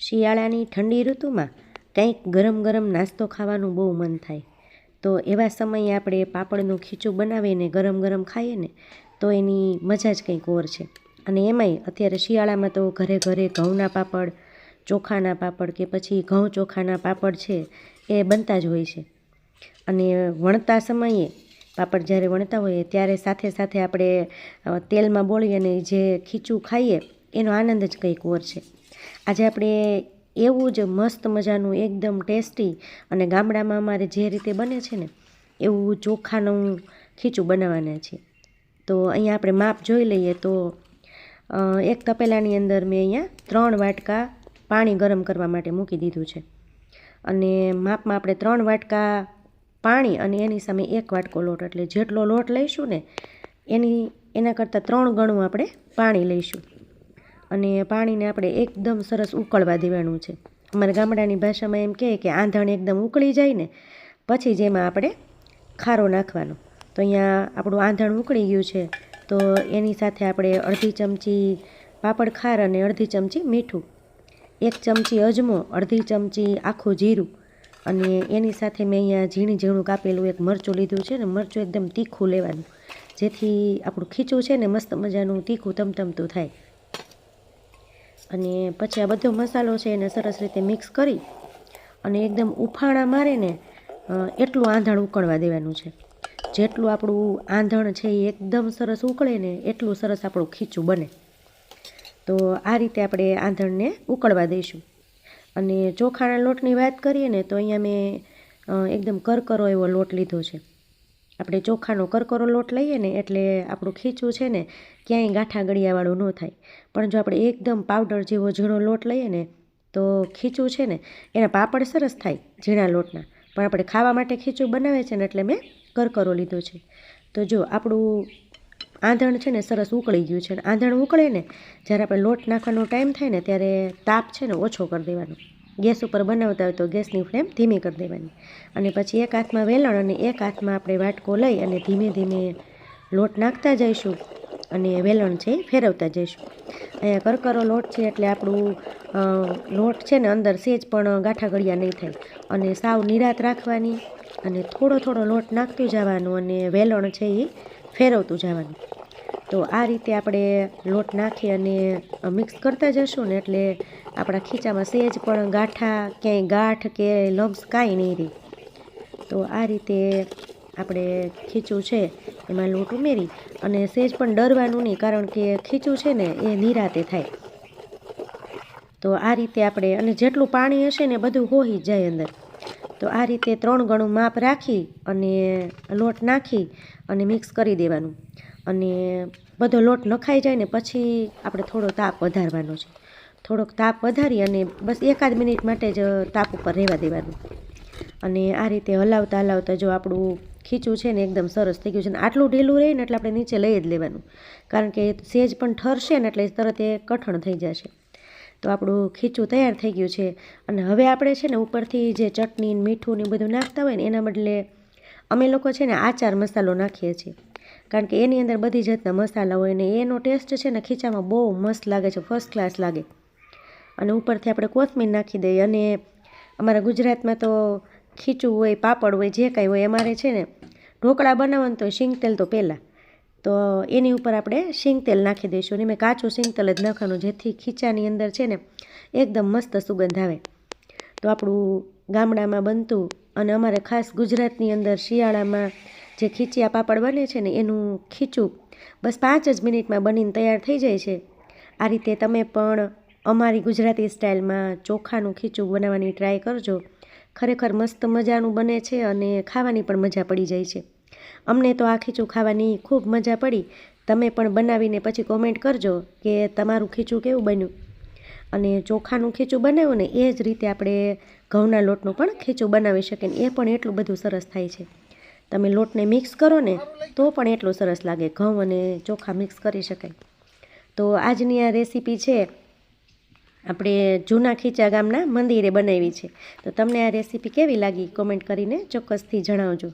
શિયાળાની ઠંડી ઋતુમાં કંઈક ગરમ ગરમ નાસ્તો ખાવાનું બહુ મન થાય. તો એવા સમયે આપણે પાપડનું ખીચું બનાવીને ગરમ ગરમ ખાઈએ ને, તો એની મજા જ કંઈક ઓર છે. અને એમાંય અત્યારે શિયાળામાં તો ઘરે ઘરે ઘઉંના પાપડ, ચોખાના પાપડ કે પછી ઘઉં ચોખાના પાપડ છે એ બનતા જ હોય છે. અને વણતા સમયે, પાપડ જ્યારે વણતા હોઈએ ત્યારે સાથે સાથે આપણે તેલમાં બોળી અને જે ખીચું ખાઈએ, એનો આનંદ જ કંઈક ઓર છે. આજે આપણે એવું જ મસ્ત મજાનું, એકદમ ટેસ્ટી અને ગામડામાં અમારે જે રીતે બને છે ને, એવું ચોખાનું ખીચું બનાવવાના છે. તો અહીંયા આપણે માપ જોઈ લઈએ તો એક તપેલાની અંદર મેં અહીંયા ત્રણ વાટકા પાણી ગરમ કરવા માટે મૂકી દીધું છે. અને માપમાં આપણે ત્રણ વાટકા પાણી અને એની સામે એક વાટકો લોટ, એટલે જેટલો લોટ લઈશું ને, એની, એના કરતાં ત્રણ ગણું આપણે પાણી લઈશું. અને પાણીને આપણે એકદમ સરસ ઉકળવા દેવાનું છે. અમારા ગામડાની ભાષામાં એમ કહે કે આંધણ એકદમ ઉકળી જાય ને, પછી જેમાં આપણે ખારો નાખવાનો. તો અહીંયા આપણું આંધણ ઉકળી ગયું છે. તો એની સાથે આપણે અડધી ચમચી પાપડ ખાર અને અડધી ચમચી મીઠું, એક ચમચી અજમો, અડધી ચમચી આખું જીરું અને એની સાથે મેં અહીંયા ઝીણી ઝીણું કાપેલું એક મરચું લીધું છે ને મરચું એકદમ તીખું લેવાનું, જેથી આપણું ખીચું છે ને મસ્ત મજાનું તીખું તમતમતું થાય. અને પછી આ બધો મસાલો છે એને સરસ રીતે મિક્સ કરી અને એકદમ ઉફાણા મારે ને એટલું આંધણ ઉકળવા દેવાનું છે. જેટલું આપણું આંધણ છે એ એકદમ સરસ ઉકળે ને એટલું સરસ આપણું ખીચું બને. તો આ રીતે આપણે આંધણને ઉકળવા દઈશું. અને ચોખાના લોટની વાત કરીએ ને તો અહીંયા મેં એકદમ કરકરો એવો લોટ લીધો છે. આપણે ચોખાનો કરકરો લોટ લઈએ ને એટલે આપણું ખીચું છે ને ક્યાંય ગાંઠા ગળિયાવાળું ન થાય. પણ જો આપણે એકદમ પાવડર જેવો ઝીણો લોટ લઈએ ને, તો ખીચું છે ને, એના પાપડ સરસ થાય ઝીણા લોટના. પણ આપણે ખાવા માટે ખીચું બનાવે છે ને એટલે મેં કરકરો લીધો છે. તો જો આપણું આંધણ છે ને સરસ ઉકળી ગયું છે. આંધણ ઉકળે ને, જ્યારે આપણે લોટ નાખવાનો ટાઈમ થાય ને, ત્યારે તાપ છે ને ઓછો કરી દેવાનો. ગેસ ઉપર બનાવતા હોય તો ગેસની ફ્લેમ ધીમી કરી દેવાની. અને પછી એક હાથમાં વેલણ અને એક હાથમાં આપણે વાટકો લઈ અને ધીમે ધીમે લોટ નાખતા જઈશું અને વેલણ છે ફેરવતા જઈશું. અહીંયા કરકરો લોટ છે એટલે આપણું લોટ છે ને અંદર સેજ પણ ગાંઠા ગળિયા નહીં થાય. અને સાવ નિરાત રાખવાની અને થોડો થોડો લોટ નાખતું જવાનું અને વેલણ છે એ ફેરવતું જવાનું. તો આ રીતે આપણે લોટ નાખી અને મિક્સ કરતા જશું ને એટલે આપણા ખીચામાં સેજ પણ ગાંઠા ક્યાંય ગાંઠ કે લમ્સ કાંઈ નહીં રહે. તો આ રીતે આપણે ખીચું છે એમાં લોટ ઉમેરી અને સેજ પણ ડરવાનું નહીં કારણ કે ખીચું છે ને એ નિરાતે થાય. તો આ રીતે આપણે, અને જેટલું પાણી હશે ને બધું હોઈ જાય અંદર. તો આ રીતે ત્રણ ગણું માપ રાખી અને લોટ નાખી અને મિક્સ કરી દેવાનું. અને બધો લોટ નખાઈ જાય ને પછી આપણે થોડો તાપ વધારવાનો છે. થોડોક તાપ વધારી અને બસ એકાદ મિનિટ માટે જ તાપ ઉપર રહેવા દેવાનું. અને આ રીતે હલાવતા હલાવતા જો આપણું ખીચું છે ને એકદમ સરસ થઈ ગયું છે ને આટલું ઢીલું રહે ને એટલે આપણે નીચે લઈ જ લેવાનું. કારણ કે સેજ પણ ઠરશે ને એટલે તરત એ કઠણ થઈ જશે. તો આપણું ખીચું તૈયાર થઈ ગયું છે. અને હવે આપણે છે ને ઉપરથી જે ચટણી મીઠું ને બધું નાખતા હોય ને એના બદલે અમે લોકો છે ને આચાર મસાલો નાખીએ છીએ. કારણ કે એની અંદર બધી જાતના મસાલા હોય ને એનો ટેસ્ટ છે ને ખીચામાં બહુ મસ્ત લાગે છે ફર્સ્ટ ક્લાસ લાગે. અને ઉપરથી આપણે કોથમીર નાખી દઈએ અને અમારા ગુજરાતમાં તો ખીચું હોય, પાપડ હોય, જે કાંઈ હોય, અમારે છે ને ઢોકળા બનાવવાનું તો શીંગ તેલ તો પહેલાં. તો એની ઉપર આપણે શીંગ તેલ નાખી દઈશું અને મેં કાચું શીંગ જ નાખવાનું, જેથી ખીચાની અંદર છે ને એકદમ મસ્ત સુગંધ આવે. તો આપણું ગામડામાં બનતું અને અમારે ખાસ ગુજરાતની અંદર શિયાળામાં જે ખીચિયા પાપડ બને છે ને એનું ખીચું બસ પાંચ જ મિનિટમાં બનીને તૈયાર થઈ જાય છે. આ રીતે તમે પણ અમારી ગુજરાતી સ્ટાઇલમાં ચોખાનું ખીચું બનાવવાની ટ્રાય કરજો. ખરેખર મસ્ત મજાનું બને છે અને ખાવાની પણ મજા પડી જાય છે. અમને તો આ ખીચું ખાવાની ખૂબ મજા પડી. તમે પણ બનાવીને પછી કોમેન્ટ કરજો કે તમારું ખીચું કેવું બન્યું. અને ચોખાનું ખીચું બનાવ્યું ને એ જ રીતે આપણે ઘઉંના લોટનું પણ ખીચું બનાવી શકીએ એ પણ એટલું બધું સરસ થાય છે. તમે લોટને મિક્સ કરો ને, તો પણ એટલું સરસ લાગે. ઘઉં અને ચોખા મિક્સ કરી શકાય. તો આજની આ રેસીપી છે, આપણે જૂના ખીચા ગામના મંદિરે બનાવી છે. તો તમને આ રેસીપી કેવી લાગી? કોમેન્ટ કરીને ચોક્કસથી જણાવજો.